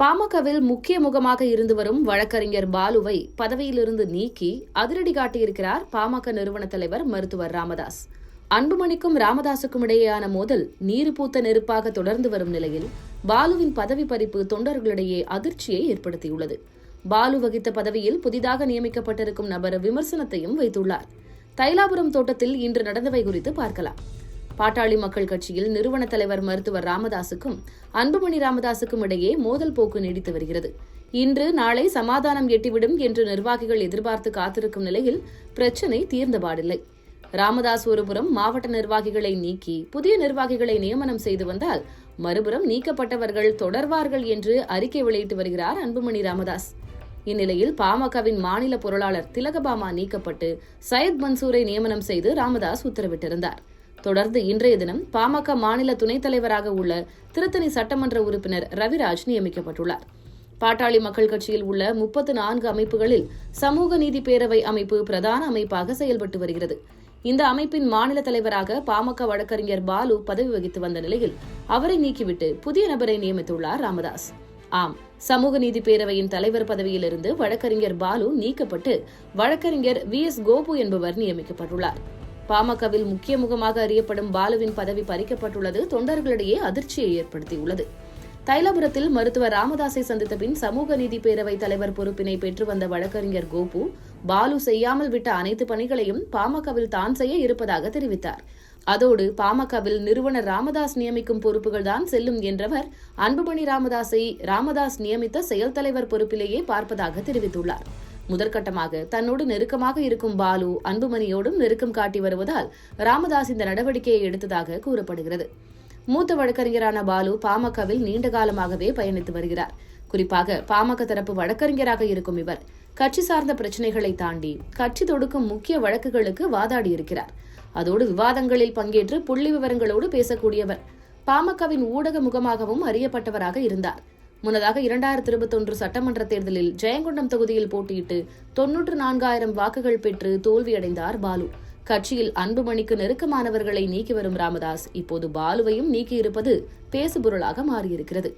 பாமகவில் முக்கிய முகமாக இருந்து வரும் வழக்கறிஞர் பாலுவை பதவியிலிருந்து நீக்கி அதிரடி காட்டியிருக்கிறார் பாமக நிறுவன தலைவர் மருத்துவர் ராமதாஸ். அன்புமணிக்கும் ராமதாசுக்கும் இடையேயான மோதல் நீர் பூத்த நெருப்பாக தொடர்ந்து வரும் நிலையில் பாலுவின் பதவி பறிப்பு தொண்டர்களிடையே அதிர்ச்சியை ஏற்படுத்தியுள்ளது. பாலு வகித்த பதவியில் புதிதாக நியமிக்கப்பட்டிருக்கும் நபர் விமர்சனத்தையும் வைத்துள்ளார். தைலாபுரம் தோட்டத்தில் இன்று நடந்தவை குறித்து பார்க்கலாம். பாட்டாளி மக்கள் கட்சியில் நிறுவன தலைவர் மருத்துவர் ராமதாசுக்கும் அன்புமணி ராமதாசுக்கும் இடையே மோதல் போக்கு நீடித்து வருகிறது. இன்று நாளை சமாதானம் எட்டிவிடும் என்று நிர்வாகிகள் எதிர்பார்த்து காத்திருக்கும் நிலையில் பிரச்சினை தீர்ந்தபாடில்லை ராமதாஸ் ஒருபுறம் மாவட்ட நிர்வாகிகளை நீக்கி புதிய நிர்வாகிகளை நியமனம் செய்து வந்தால் மறுபுறம் நீக்கப்பட்டவர்கள் தொடர்வார்கள் என்று அறிக்கை வெளியிட்டு வருகிறார் அன்புமணி ராமதாஸ். இந்நிலையில் பாமகவின் மாநில பொருளாளர் திலகபாமா நீக்கப்பட்டு சையத் மன்சூரை நியமனம் செய்து ராமதாஸ் உத்தரவிட்டிருந்தார். தொடர்ந்து இன்றைய தினம் பாமக மாநில துணைத் தலைவராக உள்ள திருத்தணி சட்டமன்ற உறுப்பினர் ரவிராஜ் நியமிக்கப்பட்டுள்ளார். பாட்டாளி மக்கள் கட்சியில் உள்ள முப்பத்து நான்கு அமைப்புகளில் சமூக நீதி பேரவை அமைப்பு பிரதான அமைப்பாக செயல்பட்டு வருகிறது. இந்த அமைப்பின் மாநில தலைவராக பாமக வழக்கறிஞர் பாலு பதவி வகித்து வந்த நிலையில் அவரை நீக்கிவிட்டு புதிய நபரை நியமித்துள்ளார் ராமதாஸ். ஆம் சமூக நீதி பேரவையின் தலைவர் பதவியிலிருந்து வழக்கறிஞர் பாலு நீக்கப்பட்டு வழக்கறிஞர் வி எஸ் கோபு என்பவர் நியமிக்கப்பட்டுள்ளார். பாமகவில் முக்கிய முகமாக அறியப்படும் பாலுவின் பதவி பறிக்கப்பட்டுள்ளது. தொண்டர்களிடையே அதிர்ச்சியை ஏற்படுத்தியுள்ளது. தைலபுரத்தில் மருத்துவர் ராமதாஸை சந்தித்த பின் சமூக நீதி பேரவை தலைவர் பொறுப்பினை பெற்று வந்த வழக்கறிஞர் கோபு பாலு செய்யாமல் விட்ட அனைத்து பணிகளையும் பாமகவில் தான் செய்ய இருப்பதாக தெரிவித்தார். அதோடு பாமகவில் நிறுவனர் ராமதாஸ் நியமிக்கும் பொறுப்புகள் தான் செல்லும் என்றவர் அன்புமணி ராமதாஸை ராமதாஸ் நியமித்த செயல் தலைவர் பொறுப்பிலேயே பார்ப்பதாக தெரிவித்துள்ளார். முதற்கட்டமாக தன்னோடு நெருக்கமாக இருக்கும் பாலு அன்புமணியோடும் நெருக்கம் காட்டி வருவதால் ராமதாஸ் இந்த நடவடிக்கையை எடுத்ததாக கூறப்படுகிறது. மூத்த வழக்கறிஞரான பாலு பாமகவில் நீண்ட காலமாகவே பயணித்து வருகிறார். குறிப்பாக பாமக தரப்பு வழக்கறிஞராக இருக்கும் இவர் கட்சி சார்ந்த பிரச்சனைகளை தாண்டி கட்சி தொடுக்கும் முக்கிய வழக்குகளுக்கு வாதாடி இருக்கிறார். அதோடு விவாதங்களில் பங்கேற்று புள்ளி விவரங்களோடு பேசக்கூடியவர் பாமகவின் ஊடக முகமாகவும் அறியப்பட்டவராக இருந்தார். முன்னதாக இரண்டாயிரத்தி இருபத்தொன்று சட்டமன்ற தேர்தலில் ஜெயங்கொண்டம் தொகுதியில் போட்டியிட்டு தொன்னூற்று நான்காயிரம் வாக்குகள் பெற்று தோல்வியடைந்தார் பாலு. கட்சியில் அன்புமணிக்கு நெருக்கமானவர்களை நீக்கி வரும் ராமதாஸ். இப்போது பாலுவையும் நீக்கியிருப்பது பேசுபொருளாக மாறியிருக்கிறது.